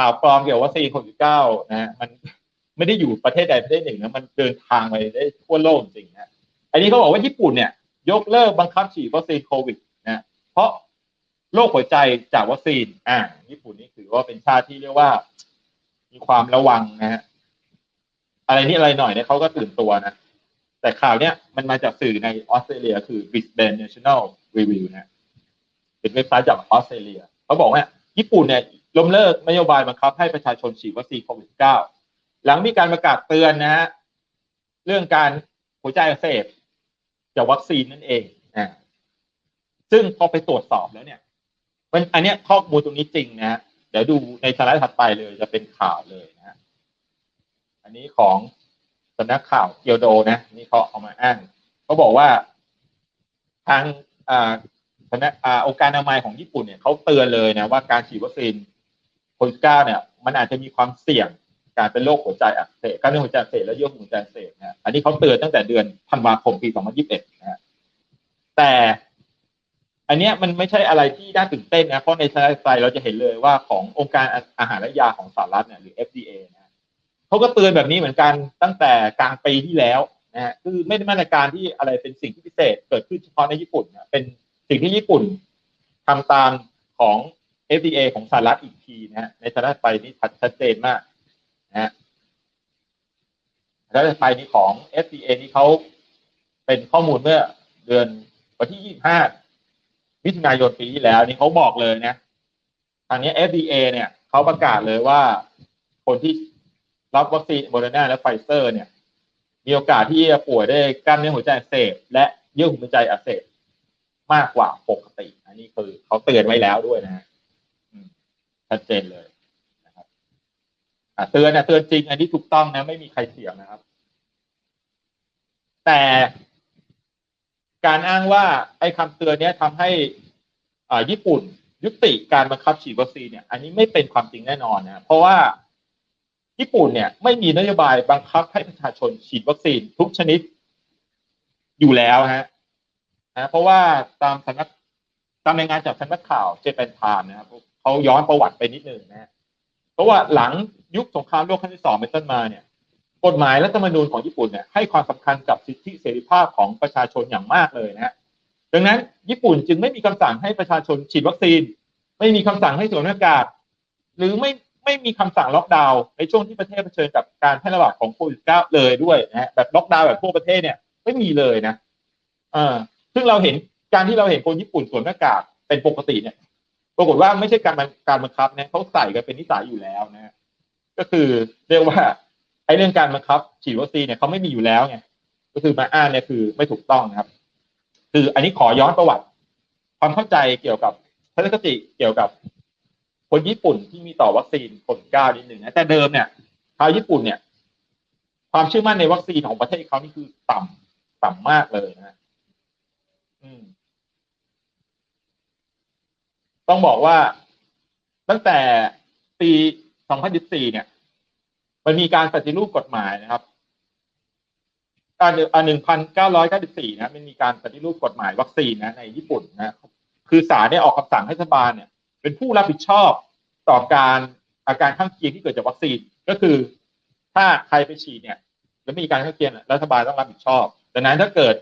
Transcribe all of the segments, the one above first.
ข่าวปลอมเกี่ยวกับวัคซีนโควิดเก้านะฮะมันไม่ได้อยู่ประเทศใดประเทศหนึ่งนะมันเดินทางไปได้ทั่วโลกจริงนะอันนี้เขาบอกว่าญี่ปุ่นเนี่ย ยกเลิกบังคับฉีดวัคซีนโควิดนะเพราะโรคหัวใจจากวัคซีนอ่าญี่ปุ่นนี่ถือว่าเป็นชาติที่เรียกว่า มีความระวังนะฮะอะไรนี่อะไรหน่อยเนี่ยเขาก็ตื่นตัวนะแต่ข่าวเนี้ยมันมาจากสื่อในออสเตรเลีย คือ Brisbane National Review นะเป็นเว็บไซต์จากออสเตรเลียเขาบอกว่าญี่ปุ่นเนี่ย ล้มเลิกนโยบายบังคับให้ประชาชนฉีดวัคซีนโควิด -19 หลังมีการประกาศเตือนนะฮะเรื่องการหัวใจอักเสบจากวัคซีนนั่นเองนะซึ่งพอไปตรวจสอบแล้วเนี่ย มันอันเนี้ยข้อมูลตรงนี้จริงนะฮะเดี๋ยวดูในสไลด์ถัดไปเลยจะเป็นข่าวเลยนะฮะอันนี้ของสำนักข่าวเกียวโดนะ นี่เขาเอามาอ้างเขาบอกว่าทางอ่าคณะอ่าองค์การอนามัยของญี่ปุ่นเนี่ยเขาเตือนเลยนะว่าการฉีดวัคซีน ควิดเก้าเนี่ย มันอาจจะมีความเสี่ยงการเป็นโรคหัวใจอักเสบการเป็นหัวใจอักเสบและเยื่อหุ้มหัวใจอักเสบนะอันนี้เขาเตือนตั้งแต่เดือนธันวาคมปี 2021 นะฮะแต่อันเนี้ยมันไม่ใช่อะไรที่น่าตื่นเต้นนะเพราะในสไลด์เราจะเห็นเลยว่าขององค์การอาหารและยาของสหรัฐเนี่ยหรือ FDA นะเขาก็เตือนแบบนี้เหมือนกันตั้งแต่กลางปีที่แล้วนะฮะคือไม่ได้มาตรการที่อะไรเป็นสิ่งที่พิเศษเกิดขึ้นเฉพาะในญี่ปุ่นนะเป็นสิ่งที่ญี่ปุ่นทำตามของ FDA ของสหรัฐอีกทีนะฮะในสไลด์ไปนี่ชัดเจนมากนะฮะสไลด์ไปนี้ของ FDA นี่เขาเป็นข้อมูลเมื่อเดือนวันที่ 25 มิถุนายนปีที่แล้ว นี่เขาบอกเลยนะทางนี้ FDA เนี่ยเขาประกาศเลยว่าคนที่รับวัคซีนโมเดอร์นาและไฟเซอร์เนี่ย มีโอกาสที่จะป่วยได้กล้ามเนื้อหัวใจอักเสบและเยื่อหุ้มหัวใจอักเสบมากกว่าปกติ อันนี้คือเขาเตือนไว้แล้วด้วยนะ ชัดเจนเลยนะครับเตือนนะเตือนจริง อันนี้ถูกต้องนะไม่มีใครเสียงนะครับ แต่การอ้างว่าไอ้คำเตือนเนี้ยทำให้อ่าญี่ปุ่นยุติการบังคับฉีดวัคซีนเนี่ย อันนี้ไม่เป็นความจริงแน่นอนนะเพราะว่าญี่ปุ่นเนี่ยไม่มีนโยบายบังคับให้ประชาชนฉีดวัคซีนทุกชนิดอยู่แล้วฮะนะเพราะว่าตามสำนักตามรายงานจากสำนักข่าวเจแปนทามนะครับ เขาย้อนประวัติไปนิดหนึ่งนะเพราะว่าหลังยุคสงครามโลกครั้งที่สองเป็นต้นมาเนี่ย กฎหมายรัฐธรรมนูญของญี่ปุ่นเนี่ยให้ความสำคัญกับสิทธิเสรีภาพของประชาชนอย่างมากเลยนะฮะดังนั้นญี่ปุ่นจึงไม่มีคำสั่งให้ประชาชนฉีดวัคซีน ไม่มีคำสั่งให้สวมหน้ากากหรือไม่ไม่มีคำสั่งล็อกดาวน์ในช่วงที่ประเทศเผชิญกับการแพร่ระบาดของโควิด 19 เลยด้วยนะฮะแบบล็อกดาวน์แบบทั่วประเทศเนี่ยไม่มีเลยนะอ่าซึ่งเราเห็นการที่เราเห็นคนญี่ปุ่นสวมหน้ากากเป็นปกติเนี่ย ปรากฏว่าไม่ใช่การการบังคับนะเขาใส่กันเป็นนิสัยอยู่แล้วนะก็คือเรียกว่าไอ้เรื่องการบังคับ ฉีดวัคซีนเนี่ยเขาไม่มีอยู่แล้วไงก็คือมาอ้างเนี่ยคือไม่ถูกต้องนะครับ คืออันนี้ขอย้อนประวัติ ความเข้าใจเกี่ยวกับทัศนคติเกี่ยวกับคนญี่ปุ่นที่มีต่อวัคซีนควิดเก้านิดหนึ่งนะแต่เดิมเนี่ยชาวญี่ปุ่นเนี่ย ความเชื่อมั่นในวัคซีนของประเทศเขานี่คือต่ำต่ำมากเลยนะอืม ต้องบอกว่าตั้งแต่ปี 2014 เนี่ย มันมีการปฏิรูปกฎหมายนะครับการอัน1994นะมันมีการปฏิรูปกฎหมายวัคซีนนะในญี่ปุ่นนะคือศาลได้ออกคำสั่งให้รัฐบาลเนี่ย เป็นผู้รับผิดชอบต่อการอาการข้างเคียงที่เกิดจากวัคซีน ก็คือ ถ้าใครไปฉีดเนี่ย แล้วมีการข้างเคียงรัฐบาลต้องรับผิดชอบดังนั้นถ้าเกิด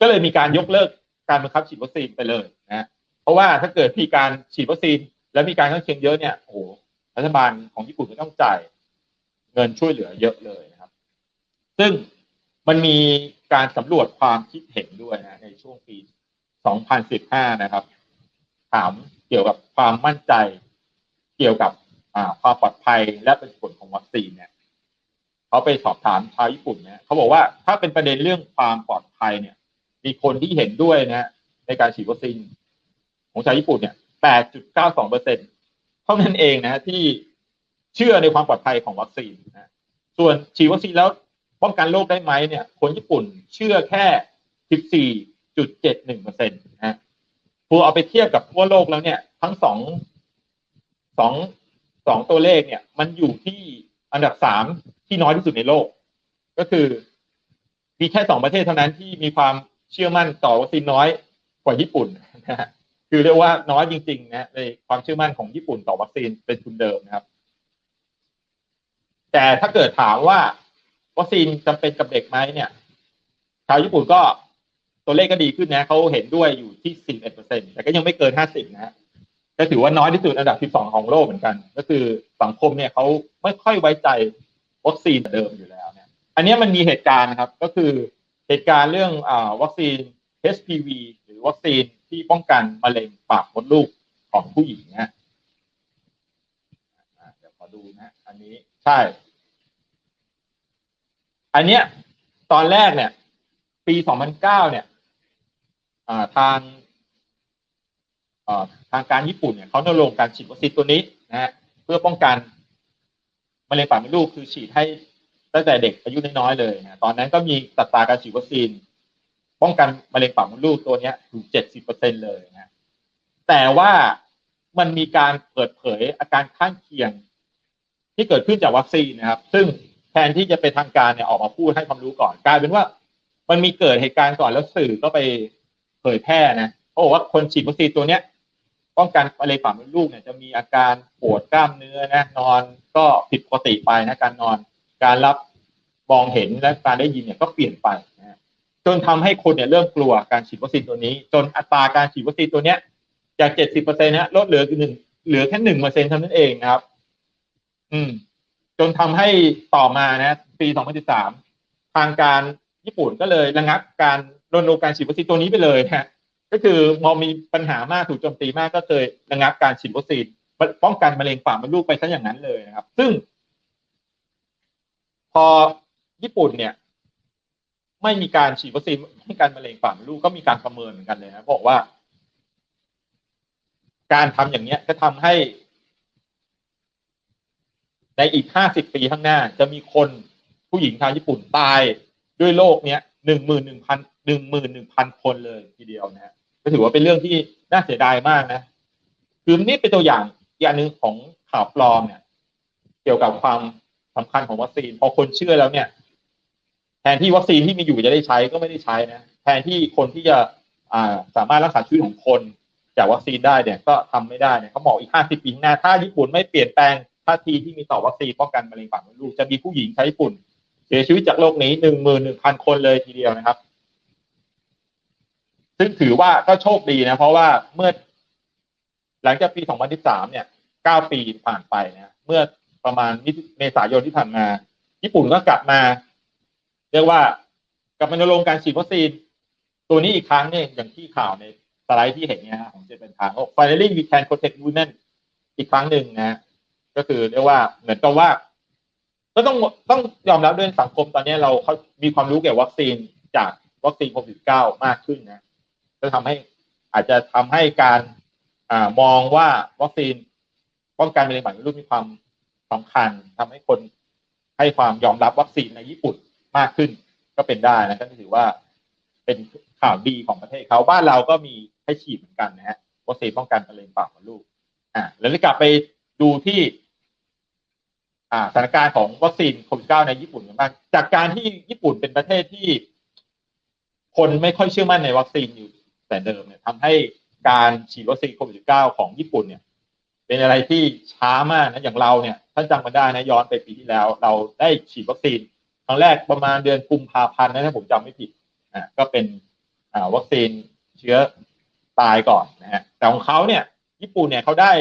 ก็เลยมีการยกเลิกการบังคับฉีดวัคซีนไปเลย เพราะว่าถ้าเกิดมีการฉีดวัคซีนแล้วมีการข้างเคียงเยอะเนี่ยโอ้โหรัฐบาลของญี่ปุ่นก็ต้องจ่ายเงินช่วยเหลือเยอะเลยนะครับ ซึ่งมันมีการสำรวจความคิดเห็นด้วยนะในช่วงปี 2015 นะครับ ถามเกี่ยวกับความมั่นใจ เกี่ยวกับความปลอดภัยและเป็นผลของวัคซีนเนี่ยเขาไปสอบถามชาวญี่ปุ่นเนี่ยเขาบอกว่าถ้าเป็นประเด็นเรื่องความปลอดภัยเนี่ย มีคนที่เห็นด้วยนะในการฉีดวัคซีน ของชาวญี่ปุ่นเนี่ย 8.92เปอร์เซ็นเท่านั้นเองนะที่เชื่อในความปลอดภัยของวัคซีนนะส่วนฉีดวัคซีนแล้วป้องกันโรคได้ไหมเนี่ย คนญี่ปุ่นเชื่อแค่ 14.71เปอร์เซ็นต์นะพอเอาไปเทียบกับทั่วโลกแล้วเนี่ย ทั้งสองสองสองตัวเลขเนี่ย มันอยู่ที่อันดับสามที่น้อยที่สุดในโลก ก็คือมีแค่สองประเทศเท่านั้นที่มีความเชื่อมั่นต่อวัคซีนน้อยกว่าญี่ปุ่นนะฮะ คือเรียกว่าน้อยจริงๆนะในความเชื่อมั่นของญี่ปุ่นต่อวัคซีนเป็นทุนเดิมนะครับ แต่ถ้าเกิดถามว่าวัคซีนจำเป็นกับเด็กไหมเนี่ยชาวญี่ปุ่นก็ตัวเลขก็ดีขึ้นนะเขาเห็นด้วยอยู่ที่11เปอร์เซ็นแต่ก็ยังไม่เกิน 50 นะฮะก็ถือว่าน้อยที่สุดอันดับ 12 ของโลกเหมือนกัน ก็คือสังคมเนี่ยเขาไม่ค่อยไว้ใจวัคซีนเดิมอยู่แล้วเนี่ย อันนี้มันมีเหตุการณ์นะครับ ก็คือเหตุการณ์เรื่องอวัคซีน HPV หรือวัคซีน ที่ป้องกันมะเร็งปากมดลูกของผู้หญิงนะเดี๋ยวขอดูนะอันนี้ใช่ อันเนี้ยตอนแรกเนี่ย ปี 2009 เนี่ยอ่าทางอ่าทางการญี่ปุ่นเนี่ยเขาดำรงการฉีดวัคซีนตัวนี้นะฮะเพื่อป้องกันมะเร็งปากมดลูกคือฉีดให้ตั้งแต่เด็กอายุน้อยๆเลยนะตอนนั้นก็มีตัตราการฉีดวัคซีน ป้องกันมะเร็งปากมดลูกตัวนี้ถึงเจ็ดสิบเปอร์เซ็นเลยนะแต่ว่ามันมีการเปิดเผยอาการข้างเคียง ที่เกิดขึ้นจากวัคซีนนะครับ ซึ่งแทนที่จะเป็นทางการเนี่ยออกมาพูดให้ความรู้ก่อนกลายเป็นว่า มันมีเกิดเหตุการณ์ก่อนแล้วสื่อก็ไปเผยแพร่นะเขาบอกว่าคนฉีดวัคซีนตัวเนี้ยป้องกันมะเร็งปากมดลูกเนี่ยจะมีอาการปวดกล้ามเนื้อนะนอนก็ผิดปกติไปนะการนอน การรับมองเห็นและการได้ยินเนี่ยก็เปลี่ยนไปนะ จนทำให้คนเนี่ยเริ่มกลัวการฉีดวัคซีนตัวนี้ จนอัตราการฉีดวัคซีนตัวเนี้ยจากเจ็ดสิบเปอร์เซ็นต์นะลดเหลือหนึ่งเหลือแค่หนึ่งเปอร์เซ็นต์เท่านั้นเองนะครับ อืม จนทำให้ต่อมานะปี2013ทางการญี่ปุ่นก็เลยระงับการรณรงค์การฉีดวัคซีนตัวนี้ไปเลยนะฮะก็คือมองมีปัญหามากถูกโจมตีมากก็เคยระงับการฉีดวัคซีนป้องกันมะเร็งปากมดลูกไปซะอย่างนั้นเลยนะครับ ซึ่ง พอญี่ปุ่นเนี่ย ไม่มีการฉีดวัคซีนป้องกันมะเร็งปากมดลูกก็มีการประเมินเหมือนกันเลยนะบอกว่า การทำอย่างเนี้ยจะทำให้ ในอีกห้าสิบปีข้างหน้า จะมีคนผู้หญิงชาวญี่ปุ่นตายด้วยโรคเนี้ยหนึ่งหมื่นหนึ่งพันหนึ่งหมื่นหนึ่งพันคนเลยทีเดียวนะฮะก็ถือว่าเป็นเรื่องที่น่าเสียดายมากนะคือนี่เป็นตัวอย่างอย่างหนึ่งของข่าวปลอมเนี่ย เกี่ยวกับความสำคัญของวัคซีนพอคนเชื่อแล้วเนี่ย ทนที่วัคซีนที่มีอยู่จะได้ใช้ก็ไม่ได้ใช้นะแทนที่คนที่จะอ่าสามารถรักษาชีวิตของคน จากวัคซีนได้เนี่ยก็ทำไม่ได้เนี่ยเขาบอกอีกห้าสิบปีข้างหน้าถ้าญี่ปุ่นไม่เปลี่ยนแปลงท่าทีที่มีต่อวัคซีนป้องกันมะเร็งปากมดลูกจะมีผู้หญิงชาวญี่ปุ่น เสียชีวิตจากโรคนี้หนึ่งหมื่นหนึ่งพันคนเลยทีเดียวนะครับ ซึ่งถือว่าก็โชคดีนะ เพราะว่าเมื่อ หลังจากปี 2013 เนี่ย 9 ปีผ่านไปนะเมื่อประมาณเมษายนที่ผ่านมา ญี่ปุ่นก็กลับมา เรียกว่ากับมาลงการฉีดวัคซีนตัวนี้อีกครั้งเนี่ยอย่างที่ข่าวในสไลด์ที่เห็นเนี่ยของเจเป็นทาง finally we can protect women อีกครั้งหนึ่งนะก็คือเรียกว่าเหมือนกับว่า ก็ต้องต้องยอมรับด้วยสังคมตอนนี้เราเขามีความรู้เกี่ยวกับวัคซีนจากวัคซีนโควิด -19 มากขึ้นนะก็ทำให้อาจจะทำให้การอ่ามองว่าวัคซีนป้องกันมะเร็งปากมดลูกมีความสำคัญทำให้คนให้ความยอมรับวัคซีนในญี่ปุ่น มากขึ้นก็เป็นได้นะก็ถือว่าเป็นข่าวดีของประเทศเขาบ้านเราก็มีให้ฉีดเหมือนกันนะฮะวัคซีนป้องกันมะเร็งปากมดลูกอ่าแล้วกลับไปดูที่ อ่าสถานการณ์ของวัคซีนโควิด -19 ในญี่ปุ่นกันบ้างจากการที่ญี่ปุ่นเป็นประเทศที่คนไม่ค่อยเชื่อมั่นในวัคซีนอยู่แต่เดิมเนี่ยทำให้การฉีดวัคซีนโควิด -19 ของญี่ปุ่นเนี่ย เป็นอะไรที่ช้ามากนะอย่างเราเนี่ยท่านจำกันได้นะย้อนไปปีที่แล้ว เราได้ฉีดวัคซีน ครั้งแรกประมาณเดือนกุมภาพันธ์นะถ้าผมจำไม่ผิดอ่าก็เป็นอ่าวัคซีนเชื้อตายก่อนนะฮะแต่ของเขาเนี่ย ญี่ปุ่นเนี่ยเขาได้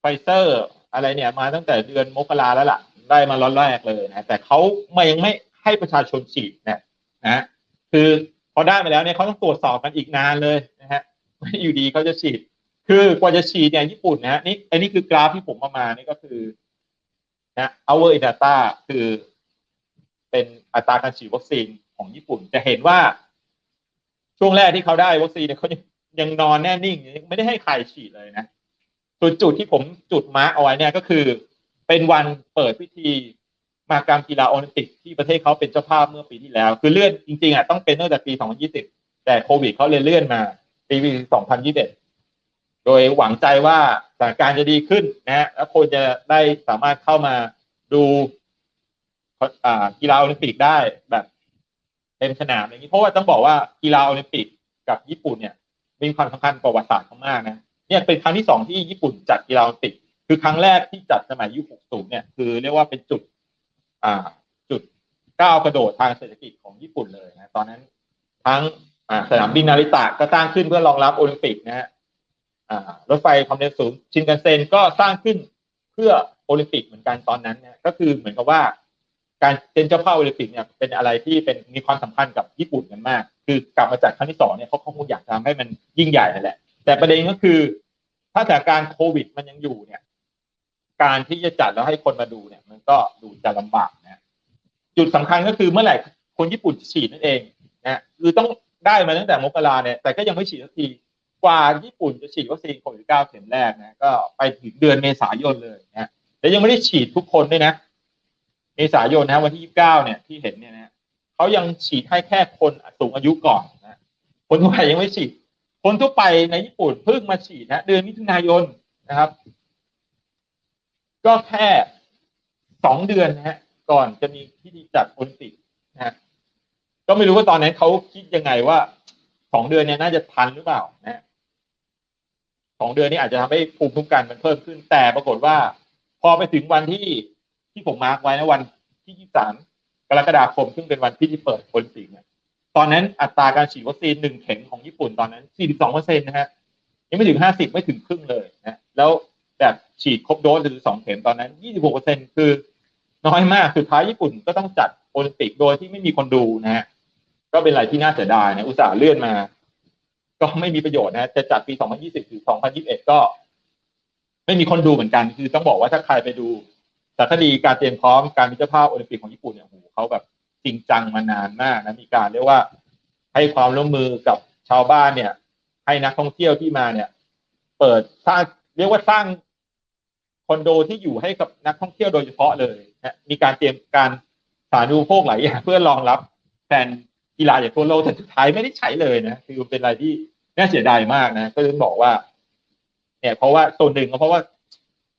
ไฟเซอร์อะไรเนี่ย มาตั้งแต่เดือนมกราแล้วล่ะ ได้มาล็อตแรกเลยนะแต่เขาไม่ยังไม่ให้ประชาชนฉีดนะนะฮะคือพอได้มาแล้วเนี่ยเขาต้องตรวจสอบกันอีกนานเลยนะฮะอยู่ดีเขาจะฉีด คือกว่าจะฉีดเนี่ยญี่ปุ่นนะฮะนี่อันนี้คือกราฟที่ผมมามานี่ก็คือนะ our data คือ เป็นอัตราการฉีดวัคซีนของญี่ปุ่น จะเห็นว่า ช่วงแรกที่เขาได้วัคซีนเนี่ยเขายังนอนแน่นิ่งยังไม่ได้ให้ใครฉีดเลยนะส่วนจุดที่ผมจุดมาร์กเอาไว้เนี่ยก็คือ เป็นวันเปิดพิธีมากรรมกีฬาโอลิมปิกที่ประเทศเขาเป็นเจ้าภาพเมื่อปีที่แล้ว คือเลื่อนจริงๆอะต้องเป็นตั้งแต่ปี 2020 แต่โควิดเขาเลยเลื่อนมาปี2021 โดยหวังใจว่าสถานการณ์จะดีขึ้นนะฮะแล้วคนจะได้สามารถเข้ามาดู กีฬาโอลิมปิกได้แบบเต็มสนามอย่างนี้เพราะว่าต้องบอกว่ากีฬาโอลิมปิกกับญี่ปุ่นเนี่ยมีความสำคัญประวัติศาสตร์มากนะเนี่ยเป็นครั้งที่สองที่ญี่ปุ่นจัดกีฬาโอลิมปิก คือครั้งแรกที่จัดสมัยยุค 60 เนี่ยคือเรียกว่าเป็นจุดอ่าจุดก้าวกระโดดทางเศรษฐกิจของญี่ปุ่นเลยนะตอนนั้นทั้งสนามบินนาริตะก็สร้างขึ้นเพื่อรองรับโอลิมปิกนะฮะรถไฟความเร็วสูงชินกันเซ็นก็สร้างขึ้นเพื่อโอลิมปิกเหมือนกันตอนนั้นเนี่ยก็คือเหมือนกับว่า การเป็นเจ้าภาพโอลิมปิกเนี่ยเป็นอะไรที่เป็นมีความสัมพันธ์กับญี่ปุ่นกันมาก คือกลับมาจัดครั้งที่สองเนี่ยเขาคงอยากทำให้มันยิ่งใหญ่นั่นแหละ แต่ประเด็นก็คือ ถ้าสถานการณ์โควิดมันยังอยู่เนี่ย การที่จะจัดแล้วให้คนมาดูเนี่ย มันก็ดูจะลำบากนะจุดสำคัญก็คือเมื่อไหร่คนญี่ปุ่นจะฉีดนั่นเองนะคือต้องได้มาตั้งแต่มกราเนี่ยแต่ก็ยังไม่ฉีดสักทีกว่าญี่ปุ่นจะฉีดวัคซีนโควิดเก้าเข็มแรกนะก็ไปถึงเดือนเมษายนเลยนะแล้วยังไม่ได้ฉีดทุกคนด้วยนะ เมษายนนะวันที่ยี่สิบเก้าเนี่ยที่เห็นเนี่ยนะเขายังฉีดให้แค่คนสูงอายุก่อนนะคนทั่วไปยังไม่ฉีด คนทั่วไปในญี่ปุ่นเพิ่งมาฉีดนะเดือนมิถุนายนนะครับ ก็แค่สองเดือนนะฮะ ก่อนจะมีพิธีจัดโอลิมปิกนะฮะก็ไม่รู้ว่าตอนนั้นเขาคิดยังไงว่าสองเดือนเนี่ยน่าจะทันหรือเปล่านะสองเดือนนี้อาจจะทำให้ภูมิคุ้มกันมันเพิ่มขึ้น แต่ปรากฏว่า พอไปถึงวันที่ ที่ผมมาร์กไว้นะวันที่ยี่สามกรกฎาคม ซึ่งเป็นวันที่เปิดโอลิมปิกเนี่ยตอนนั้นอัตราการฉีดวัคซีนหนึ่งเข็มของญี่ปุ่นตอนนั้น42เปอร์เซ็นต์นะฮะยังไม่ถึง50ไม่ถึงครึ่งเลยนะแล้วแบบฉีดครบโดสหรือสองเข็มตอนนั้น26เปอร์เซ็นต์คือ น้อยมากสุดท้ายญี่ปุ่นก็ต้องจัดโอลิมปิกโดยที่ไม่มีคนดูนะฮะก็เป็นอะไรที่น่าเสียดายนะอุตส่าห์เลื่อนมา ก็ไม่มีประโยชน์นะจะจัดปี 2020 หรือ 2021 ก็ ไม่มีคนดูเหมือนกัน คือต้องบอกว่าถ้าใครไปดู สารคดีการเตรียมพร้อมการมิตรภาพโอลิมปิกของญี่ปุ่นเนี่ยโหเขาแบบจริงจังมานานมากนะมีการเรียกว่า ให้ความร่วมมือกับชาวบ้านเนี่ย ให้นักท่องเที่ยวที่มาเนี่ย เปิดสร้างเรียกว่าสร้างคอนโดที่อยู่ให้กับนักท่องเที่ยวโดยเฉพาะเลยนะมีการเตรียมการสาธารณูปโภคหลายอย่างเพื่อรองรับแฟนกีฬาจากทั่วโลกแต่สุดท้ายไม่ได้ใช้เลยนะคือเป็นอะไรที่น่าเสียดายมากนะก็เลยบอกว่าเนี่ยเพราะว่าส่วนหนึ่งก็เพราะว่า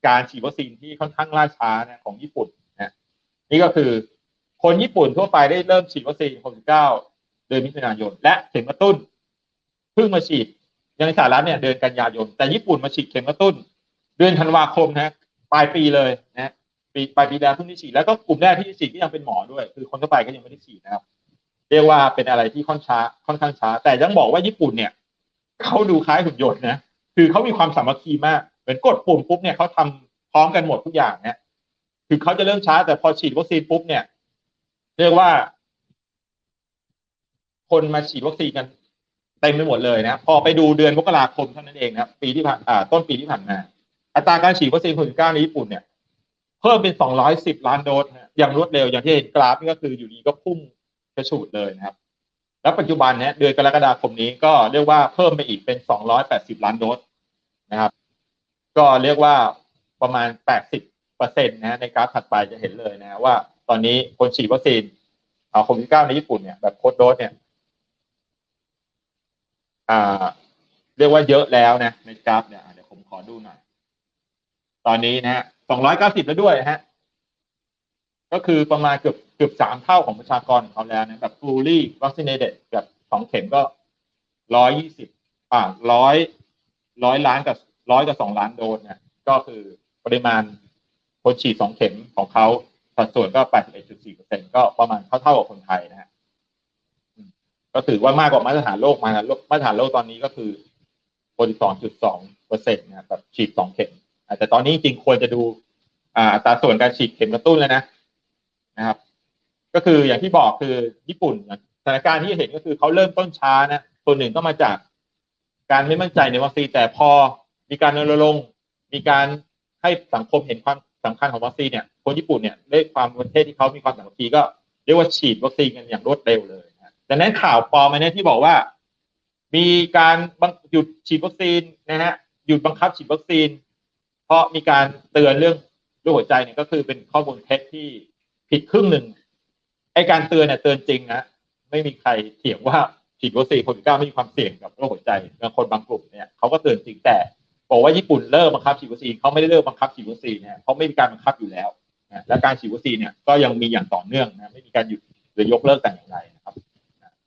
การฉีดวัคซีนที่ค่อนข้างล่าช้านะของญี่ปุ่นนะนี่ก็คือคนญี่ปุ่นทั่วไปได้เริ่มฉีดวัคซีนโควิดเก้าเดือนมิถุนายน และเข็มกระตุ้นเพิ่งมาฉีดยังสหรัฐเนี่ยเดือนกันยายน แต่ญี่ปุ่นมาฉีดเข็มกระตุ้น เดือนธันวาคมนะปลายปีเลยนะปีปลายปีแล้วเพิ่งได้ฉีดแล้วก็กลุ่มแรกที่ฉีดก็ยังเป็นหมอด้วย คือคนทั่วไปก็ยังไม่ได้ฉีดนะครับ เรียกว่าเป็นอะไรที่ค่อนช้าค่อนข้างช้า แต่ต้องบอกว่าญี่ปุ่นเนี่ยเขาดูคล้ายหุ่นยนต์นะคือเขามีความสามัคคีมาก เหมือนกดปุ่มปุ๊บเนี่ยเขาทำพร้อมกันหมดทุกอย่างเนี่ยคือเขาจะเริ่มช้าแต่พอฉีดวัคซีนปุ๊บเนี่ย เรียกว่า คนมาฉีดวัคซีนกันเต็มไปหมดเลยนะพอไปดูเดือนมกราคมเท่านั้นเองนะปีที่ผ่านต้นปีที่ผ่านมาอัตราการฉีดวัคซีนโควิด9ในญี่ปุ่นเนี่ยเพิ่มเป็น210ล้านโดสนะอย่างรวดเร็วอย่างที่เห็นกราฟนี่ก็คืออยู่ดีก็พุ่งกระฉูดเลยนะครับ แล้วปัจจุบันเนี่ยเดือนกรกฎาคมนี้ก็เรียกว่าเพิ่มไปอีกเป็น280ล้านโดสนะครับ ก็เรียกว่าประมาณ 80เปอร์เซ็นต์นะในกราฟถัดไปจะเห็นเลยนะว่าตอนนี้คนฉีดวัคซีนเอาโควิด9ในญี่ปุ่นเนี่ยแบบโคดโดสเนี่ยอ่าเรียกว่าเยอะแล้วนะในกราฟเนี่ยเดี๋ยวผมขอดูหน่อย ตอนนี้นะฮะสองร้อยเก้าสิบแล้วด้วยฮะ ก็คือประมาณเกือบเกือบสามเท่าของประชากรของเขาแล้วนะแบบ fully vaccinated แบบสองเข็มก็ร้อยยี่สิบอ่าร้อยร้อยล้านกับ ร้อยกับสองล้านโดสนะก็คือปริมาณคนฉีดสองเข็มของเขาสัดส่วนก็แปดสิบเอ็ดจุดสี่เปอร์เซ็นก็ประมาณเท่าเท่ากับคนไทยนะฮะก็ถือว่ามากกว่ามาตรฐานโลกมามาตรฐานโลกตอนนี้ก็คือ42.2เปอร์เซ็นต์นะแบบฉีดสองเข็มแต่ตอนนี้จริงควรจะดูอ่าอัตาส่วนการฉีดเข็มกระตุ้นแล้วนะนะครับ ก็คืออย่างที่บอกคือญี่ปุ่นสถานการณ์ที่เห็นก็คือเขาเริ่มต้นช้านะส่วนหนึ่งก็มาจากการไม่มั่นใจในวัคซีนแต่พอ มีการรณรงค์มีการให้สังคมเห็นความสำคัญของวัคซีนเนี่ยคนญี่ปุ่นเนี่ยด้วยความประเทศที่เขามีความสามัคคีก็เรียกว่าฉีดวัคซีนกันอย่างรวดเร็วเลยดังนั้นข่าวปลอมอันนี้ที่บอกว่า มีการหยุดฉีดวัคซีนนะฮะหยุดบังคับฉีดวัคซีน เพราะมีการเตือนเรื่องโรคหัวใจเนี่ยก็คือเป็นข้อมูลเท็จที่ผิดครึ่งหนึ่งไอการเตือนเนี่ยเตือนจริงนะไม่มีใครเถียงว่าฉีดวัคซีนควิดเก้าไม่มีความเสี่ยงกับโรคหัวใจบางคนบางกลุ่มเนี่ยเขาก็เตือนจริงแต่ บอกว่าญี่ปุ่นเลิกบังคับฉีดวัคซีนเขาไม่ได้เลิกบังคับฉีดวัคซีนเนี่ยเขาไม่มีการบังคับอยู่แล้วนะและการฉีดวัคซีนเนี่ยก็ยังมีอย่างต่อเนื่องนะไม่มีการหยุดหรือยกเลิกแต่อย่างไร